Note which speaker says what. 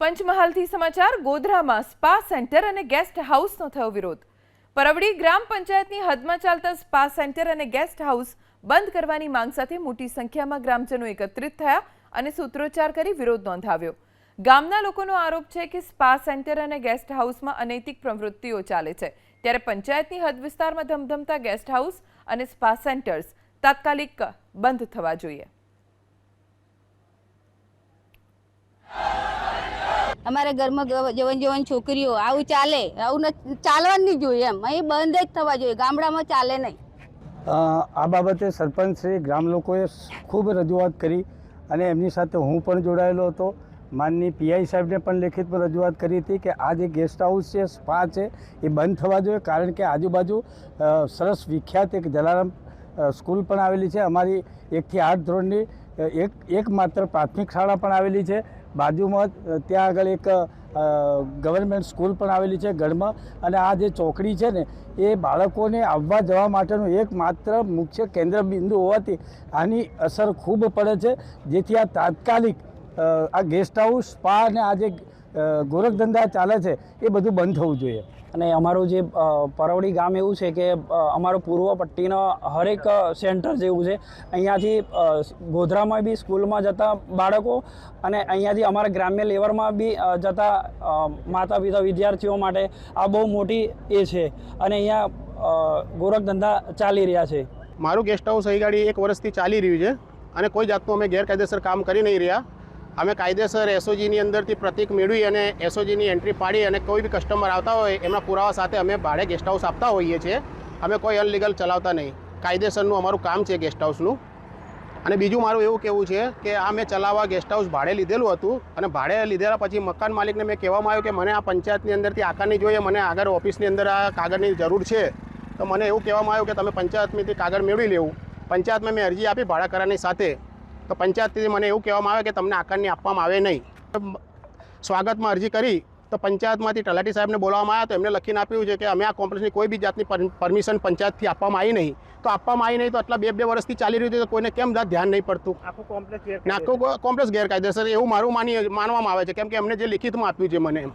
Speaker 1: પંચમહાલથી સમાચાર, ગોધરામાં spa centre અને ગેસ્ટ હાઉસનો થયો વિરોધ. પરવડી ગ્રામ પંચાયતની હદમાં ચાલતા સ્પા સેન્ટર અને ગેસ્ટ હાઉસ બંધ કરવાની માંગ સાથે મોટી સંખ્યામાં ગ્રામજનો એકત્રિત થયા અને સૂત્રોચ્ચાર કરી વિરોધ નોંધાવ્યો. ગામના લોકોનો આરોપ છે કે સ્પા સેન્ટર અને ગેસ્ટ હાઉસમાં અનૈતિક પ્રવૃત્તિઓ ચાલે છે. ત્યારે પંચાયતની હદ વિસ્તારમાં ધમધમતા ગેસ્ટ હાઉસ અને સ્પા સેન્ટર્સ તાત્કાલિક બંધ થવા જોઈએ.
Speaker 2: અમારા ઘરમાં જવાન જવાન છોકરીઓ, આવું ચાલે, આવું ચાલવા નહીં જોઈએ એમ. અહીં બંધ જ થવા જોઈએ, ગામડામાં ચાલે નહીં.
Speaker 3: આ બાબતે સરપંચ શ્રી, ગ્રામ લોકોએ ખૂબ રજૂઆત કરી અને એમની સાથે હું પણ જોડાયેલો હતો. માનની પીઆઈ સાહેબને પણ લેખિતમાં રજૂઆત કરી હતી કે આ જે ગેસ્ટ હાઉસ છે સ્પા છે, એ બંધ થવા જોઈએ, કારણ કે આજુબાજુ સરસ વિખ્યાત એક જલારામ સ્કૂલ પણ આવેલી છે. અમારી એકથી આઠ ધોરણની એક, એકમાત્ર પ્રાથમિક શાળા પણ આવેલી છે. બાજુમાં ત્યાં આગળ એક ગવર્મેન્ટ સ્કૂલ પણ આવેલી છે ગઢમાં. અને આ જે ચોકડી છે ને, એ બાળકોને આવવા જવા માટેનું એકમાત્ર મુખ્ય કેન્દ્ર બિંદુ હોવાથી આની અસર ખૂબ પડે છે. જેથી આ તાત્કાલિક આ ગેસ્ટ હાઉસ સ્પા અને આ જે ગોરખધંધા ચાલે છે, એ બધું બંધ થવું જોઈએ.
Speaker 4: અને અમારું જે પરવડી ગામ એવું છે કે અમારું પૂર્વ પટ્ટીનો હરેક સેન્ટર જેવું છે. અહીંયાથી ગોધરામાં બી સ્કૂલમાં જતા બાળકો અને અહીંયાથી અમારા ગ્રામ્ય લેવલમાં બી જતા માતા પિતા વિદ્યાર્થીઓ માટે આ બહુ મોટી એ છે. અને અહીંયા ગોરખધંધા ચાલી રહ્યા છે.
Speaker 5: મારું ગેસ્ટ હાઉસ અહીં ગાડી એક વર્ષથી ચાલી રહ્યું છે અને કોઈ જાતનું અમે ગેરકાયદેસર કામ કરી નહીં રહ્યા. અમે કાયદેસર એસઓજીની અંદરથી પ્રતિક મેળવી અને એસઓજીની એન્ટ્રી પાડી અને કોઈ બી કસ્ટમર આવતા હોય, એમના પુરાવા સાથે અમે ભાડે ગેસ્ટ હાઉસ આપતા હોઈએ છીએ. અમે કોઈ અનલીગલ ચલાવતા નહીં. કાયદેસરનું અમારું કામ છે ગેસ્ટ હાઉસનું અને બીજું મારું એવું કહેવું છે કે આ મેં ચલાવવા ગેસ્ટ હાઉસ ભાડે લીધેલું હતું અને ભાડે લીધેલા પછી મકાન માલિકને મેં કહેવામાં આવ્યું કે મને આ પંચાયતની અંદરથી આકારની જોઈએ, મને આગળ ઓફિસની અંદર આ કાગળની જરૂર છે. તો મને એવું કહેવામાં આવ્યું કે તમે પંચાયતમાંથી કાગળ મેળવી લેવું. પંચાયતમાં મેં અરજી આપી, ભાડા કરારની સાથે. તો પંચાયતથી મને એવું કહેવામાં આવે કે તમને આકારની આપવામાં આવે નહીં. સ્વાગતમાં અરજી કરી તો પંચાયતમાંથી તલાટી સાહેબને બોલાવવામાં આવ્યા તો એમને લખીને આપ્યું છે કે અમે આ કોમ્પ્લેક્સની કોઈ બી જાતની પરમિશન પંચાયતથી આપવામાં આવી નહીં. તો આપવામાં આવી નહીં તો આટલા બે બે વર્ષથી ચાલી રહ્યું છે તો કોઈને કેમ ધ્યાન નહીં પડતું?
Speaker 3: આખું કોમ્પ્લેક્સ
Speaker 5: આખું કોમ્પ્લેક્સ ગેરકાયદેસર એવું મારું માની માનવામાં આવે છે. કેમ કે એમને જે લિખિતમાં આપ્યું છે મને એમ.